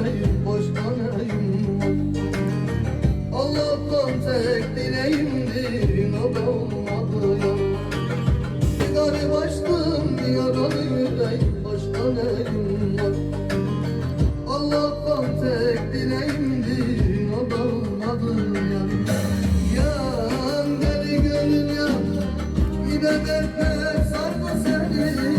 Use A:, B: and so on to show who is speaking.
A: yanayım boş anayım. Allah'tan tek dileğimdir o da olmadı ya Bir garip açtım yaralı yüreğim boş anayım. Allah'tan tek dileğimdir o da olmadı ya Yan deli gönül yan bir de dertler sarma seni.